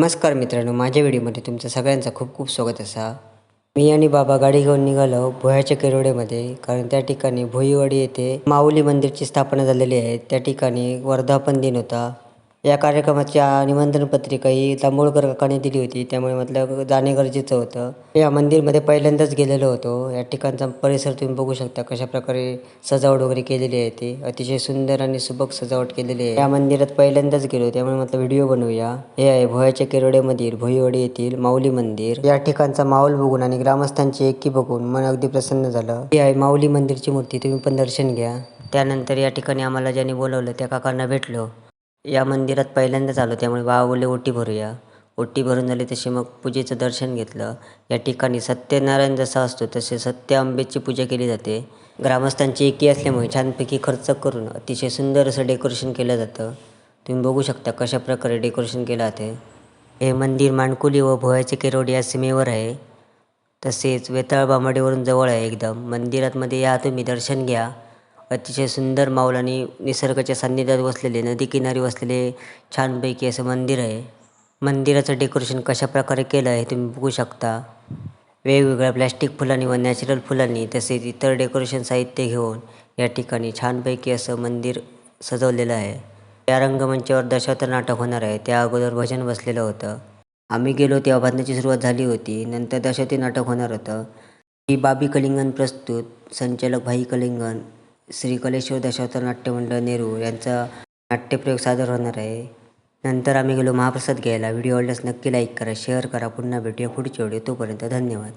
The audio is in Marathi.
नमस्कार मित्रांनो माझ्या व्हिडिओमध्ये तुमचं सगळ्यांचं खूप खूप स्वागत असा. मी आणि बाबा गाडी घेऊन निघालो भोयाच्या केरोडेमध्ये कारण त्या ठिकाणी भोईवाडी येथे माऊली मंदिरची स्थापना झालेली आहे. त्या ठिकाणी वर्धापन दिन होता. या कार्यक्रमाच्या निमंत्रण पत्रिका ही जांभूळकर काकाने दिली होती. त्यामुळे म्हटलं जाणे गरजेचं होतं. या मंदिरमध्ये पहिल्यांदाच गेलेलो होतो. या ठिकाणचा परिसर तुम्ही बघू शकता कशा प्रकारे सजावट वगैरे केलेली आहे ती. अतिशय सुंदर आणि सुबक सजावट केलेली आहे. या मंदिरात पहिल्यांदाच गेलो त्यामुळे म्हटलं व्हिडिओ बनवूया. हे आहे भोयाच्या केरोडे मंदिर भोईवाडी येथील माऊली मंदिर. या ठिकाणचा माहोल बघून आणि ग्रामस्थांची एकी बघून मन अगदी प्रसन्न झालं. ही आहे माऊली मंदिरची मूर्ती. तुम्ही पण दर्शन घ्या. त्यानंतर या ठिकाणी आम्हाला ज्यांनी बोलवलं त्या काकांना भेटलो. या मंदिरात पहिल्यांदाच आलो त्यामुळे बाबा ओटी भरूया. ओटी भरून झाली तशी मग पूजेचं दर्शन घेतलं. या ठिकाणी सत्यनारायण जसा असतो तसे सत्य आंबेची पूजा केली जाते. ग्रामस्थांची एकी असल्यामुळे छानपैकी खर्च करून अतिशय सुंदर असं डेकोरेशन केलं जातं. तुम्ही बघू शकता कशा प्रकारे डेकोरेशन केलं जाते. हे मंदिर माणकुली व भोयाचे केरोड या सीमेवर आहे. तसेच वेताळ बामाडीवरून जवळ आहे एकदम. मंदिरातमध्ये या तुम्ही दर्शन घ्या. अतिशय सुंदर माऊल आणि निसर्गाच्या सान्निध्यात वसलेले नदीकिनारी वसलेले छानपैकी असं मंदिर आहे. मंदिराचं डेकोरेशन कशा प्रकारे केलं आहे तुम्ही बघू शकता. वेगवेगळ्या प्लॅस्टिक फुलांनी व नॅचरल फुलांनी तसेच इतर डेकोरेशन साहित्य घेऊन या ठिकाणी छानपैकी असं मंदिर सजवलेलं आहे. या रंगमंचावर दशावतार नाटक होणार आहे. त्या अगोदर भजन बसलेलं होतं. आम्ही गेलो तेव्हा बांधण्याची सुरुवात झाली होती. नंतर दशावती नाटक होणार होतं. ही बाबी कलिंगन प्रस्तुत संचालक भाई कलिंगन श्री कलेश्वर दशावतार नाट्यमंडळ नेहरू यांचा नाट्यप्रयोग सादर होणार आहे. नंतर आम्ही गेलो महाप्रसाद घ्यायला. व्हिडिओ आवडल्यास नक्की लाईक करा शेअर करा. पुन्हा भेटूया पुढच्या व्हिडिओ तोपर्यंत धन्यवाद.